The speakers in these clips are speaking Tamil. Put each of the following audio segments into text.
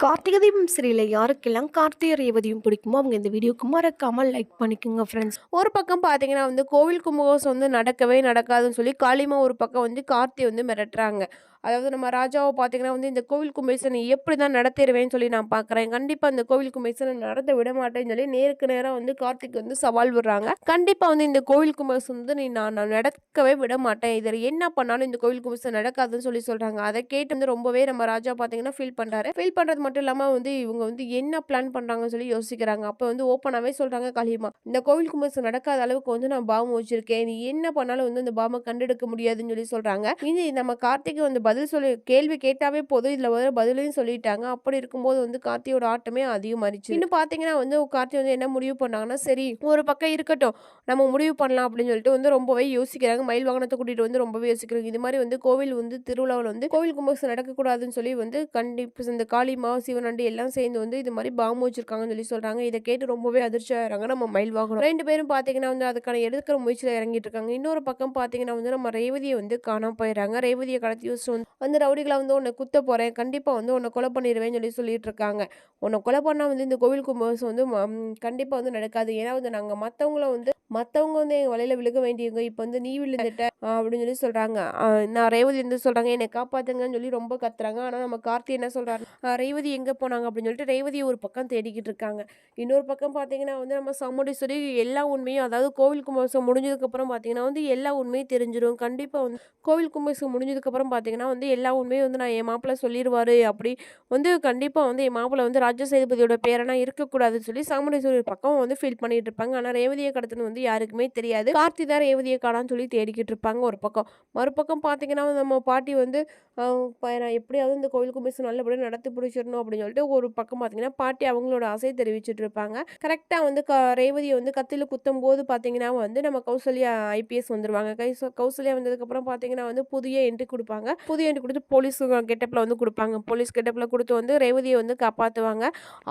கார்த்திகை தீபம் சீரியலில் யாருக்கெல்லாம் கார்த்திகை ரேவதியும் பிடிக்குமோ அவங்க இந்த வீடியோக்கு மறக்காமல் லைக் பண்ணிக்கோங்க ஃப்ரெண்ட்ஸ் ஒரு பக்கம் பார்த்தீங்கன்னா வந்து கோவில் கும்பகோசம் வந்து நடக்கவே நடக்காதுன்னு சொல்லி காளிமா ஒரு பக்கம் வந்து கார்த்தி வந்து மிரட்டுறாங்க. அதாவது நம்ம ராஜாவை பார்த்தீங்கன்னா வந்து இந்த கோவில் கும்பேசனை எப்படி தான் நடத்திடுவேன்னு சொல்லி நான் பார்க்குறேன் கண்டிப்பாக இந்த கோவில் கும்பேசனை நடத்த விட மாட்டேன்னு சொல்லி நேருக்கு நேராக வந்து கார்த்திக் வந்து சவால் விடுறாங்க. கண்டிப்பாக வந்து இந்த கோவில் கும்பேசன் வந்து நீ நான் நான் நடக்கவே விட மாட்டேன். இதில் என்ன பண்ணாலும் இந்த கோவில் கும்பேசன் நடக்காதுன்னு சொல்லி சொல்கிறாங்க அதை கேட்டு வந்து ரொம்பவே நம்ம ராஜா பார்த்தீங்கன்னா ஃபீல் பண்ணுறாரு ஃபீல் பண்ணுறது மட்டும் இல்லாமல் வந்து இவங்க வந்து என்ன பிளான் பண்ணுறாங்கன்னு சொல்லி யோசிக்கிறாங்க. அப்போ வந்து ஓப்பனாகவே சொல்கிறாங்க காளியம்மா இந்த கோவில் கும்பேசன் நடக்காத அளவுக்கு வந்து நான் பாம்பு வச்சிருக்கேன். நீ என்ன பண்ணாலும் வந்து இந்த பாம்பை கண்டெடுக்க முடியாதுன்னு சொல்லி சொல்கிறாங்க இது நம்ம கார்த்திகை வந்து பதில் சொல்லி கேள்வி கேட்டாவே போதும். இதில் வர பதிலையும் சொல்லிட்டாங்க. அப்படி இருக்கும்போது வந்து கார்த்தியோட ஆட்டமே அதிகமாகிடுச்சு இன்னும் பார்த்தீங்கன்னா வந்து கார்த்தி வந்து என்ன முடிவு பண்ணாங்கன்னா சரி ஒரு பக்கம் இருக்கட்டும். நம்ம முடிவு பண்ணலாம் அப்படின்னு சொல்லிட்டு வந்து ரொம்பவே யோசிக்கிறாங்க. மயில் வாகனத்தை கூட்டிகிட்டு வந்து ரொம்பவே யோசிக்கிறாங்க. இது மாதிரி வந்து கோவில் வந்து திருவிழாவில் வந்து கோவில் கும்பகோஷம் நடக்கக்கூடாதுன்னு சொல்லி வந்து கண்டிப்பாக இந்த காளிமா சிவனண்டி எல்லாம் சேர்ந்து வந்து இது மாதிரி பாம்பு வச்சிருக்காங்கன்னு சொல்லி சொல்கிறாங்க இதை கேட்டு ரொம்பவே அதிர்ச்சி ஆகிறாங்க நம்ம மயில் வாகனம். ரெண்டு பேரும் பார்த்தீங்கன்னா வந்து அதுக்கான எடுக்கிற முயற்சியில் இறங்கிட்டு இருக்காங்க. இன்னொரு பக்கம் பார்த்தீங்கன்னா வந்து நம்ம ரேவதியை வந்து காணாமல் போயிடுறாங்க. ரேவதியை கடத்தி யோசிச்சு வந்து அந்த ரவுடிகளை வந்து உன்னை குத்த போகிறேன் கண்டிப்பாக வந்து உன்னை கொலை பண்ணிடுவேன்னு சொல்லி சொல்லிட்டு இருக்காங்க உன்னை கொலை பண்ணால் வந்து இந்த கோவில் கும்பகோசம் வந்து கண்டிப்பாக வந்து நடக்காது. ஏன்னா வந்து நாங்கள் மற்றவங்கள வந்து மற்றவங்க வந்து எங்கள் வலையில் விழுக வேண்டியவங்க. இப்போ வந்து நீ விழுந்துட்ட அப்படின்னு சொல்லி சொல்கிறாங்க நான் ரேவதி வந்து சொல்கிறாங்க என்னை காப்பாற்றுங்கன்னு சொல்லி ரொம்ப கத்துறாங்க. ஆனால் நம்ம கார்த்தி என்ன சொல்கிறாரு ரேவதி எங்கே போனாங்க? அப்படின்னு சொல்லிட்டு ரேவதி ஒரு பக்கம் தேடிக்கிட்டு இருக்காங்க. இன்னொரு பக்கம் பார்த்தீங்கன்னா வந்து நம்ம சாமுண்டீஸ்வரி எல்லா உண்மையும் அதாவது கோவில் கும்பகோசம் முடிஞ்சதுக்கப்புறம் பார்த்தீங்கன்னா வந்து எல்லா உண்மையும் தெரிஞ்சிடும் கண்டிப்பாக வந்து கோவில் கும்பகோசம் முடிஞ்சதுக்கப்புறம் பார்த்தீங்கன்னா வந்து எல்லா உண்மையும் வந்து நான் என் மாப்பிள்ளை சொல்லிடுவார் அப்படி வந்து கண்டிப்பாக வந்து என் மாப்பிள்ளை வந்து ராஜ சேதுபதியோட பேரனா இருக்கக்கூடாதுன்னு சொல்லி சாமுண்டீஸ்வரி பக்கம் வந்து ஃபீல் பண்ணிட்டு இருப்பாங்க. ஆனால் ரேவதியை கடத்துன்னு வந்து யாருக்குமே தெரியாது. கார்த்தி தான் ரேவதியை காடான்னு சொல்லி தேடிக்கிட்டு இருப்பாங்க ஒரு பக்கம். மறுபக்கம் பார்த்தீங்கன்னா நம்ம பாட்டி வந்து நான் எப்படியாவது இந்த கோவில் கும்பேசம் நல்லபடியாக நடத்தி பிடிச்சிடணும் அப்படின்னு சொல்லிட்டு ஒரு பக்கம் பார்த்தீங்கன்னா பாட்டி அவங்களோட ஆசையை தெரிவிச்சிட்டு இருப்பாங்க. கரெக்டாக வந்து க ரேவதியை வந்து கத்தியில் குத்தும் போது பார்த்தீங்கன்னா வந்து நம்ம கௌசல்யா ஐபிஎஸ் வந்துருவாங்க. கை கௌசல்யா வந்ததுக்கப்புறம் பார்த்தீங்கன்னா வந்து புதிய என்ட்ரி கொடுப்பாங்க. புதிய என்ட்ரி கொடுத்து போலீஸ் கெட்டப்பில் வந்து கொடுப்பாங்க. போலீஸ் கெட்டப்பில் கொடுத்து வந்து ரேவதியை வந்து காப்பாற்றுவாங்க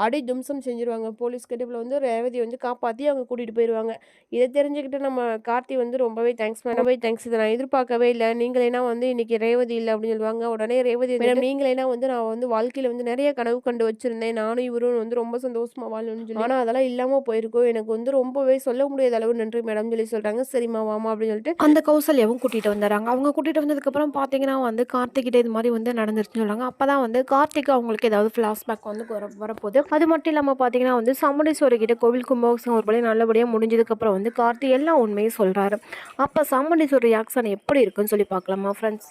அடி தும்சம் செஞ்சுருவாங்க. போலீஸ் கெட்டப்பில் வந்து ரேவதியை வந்து காப்பாற்றி அவங்க கூட்டிகிட்டு போயிடுவாங்க இதை தெரிஞ்சுக்கிட்டு நம்ம கார்த்தி வந்து ரொம்பவே தேங்க்ஸ் ரொம்பவே தேங்க்ஸ் இதை நான் எதிர்பார்க்கவே இல்லை. நீங்களேனா வந்து இன்னைக்கு ரேவதி இல்லை அப்படின்னு சொல்லுவாங்க. உடனே ரேவதி மேடம் நீங்களேனா வந்து நான் வந்து வாழ்க்கையில் வந்து நிறைய கனவு கண்டு வச்சிருந்தேன். நானும் இவரும் வந்து ரொம்ப சந்தோஷமா வாழணும்னு சொல்லி. ஆனால் அதெல்லாம் இல்லாமல் போயிருக்கும் எனக்கு வந்து ரொம்பவே சொல்ல முடியாத அளவு நன்றி மேடம் சொல்லி சொல்கிறாங்க சரிம்மா வாமா அப்படின்னு சொல்லிட்டு அந்த கௌசல்யாவும் கூட்டிகிட்டு வந்துடுறாங்க. அவங்க கூட்டிகிட்டு வந்ததுக்கப்புறம் பார்த்தீங்கன்னா வந்து கார்த்திகிட்ட இது மாதிரி வந்து நடந்துருச்சுன்னு சொல்கிறாங்க அப்போ தான் வந்து கார்த்திக் அவங்களுக்கு ஏதாவது ஃப்ளாஷ்பேக் வந்து வர வரப்போகுது. அது மட்டும் இல்லாமல் பார்த்தீங்கன்னா வந்து சாமுண்டீஸ்வரி கிட்ட கோவில் கும்பகோசம் ஒரு படி நல்லபடியாக முடிஞ்சதுக்கப்புறம் வந்து கார்த்தி எல்லா உண்மையும் சொல்கிறாரு அப்போ சாமுண்டீஸ்வரி ரியாக்ஷன் எப்படி இருக்குன்னு சொல்லி பார்க்கலாமா ஃப்ரெண்ட்ஸ்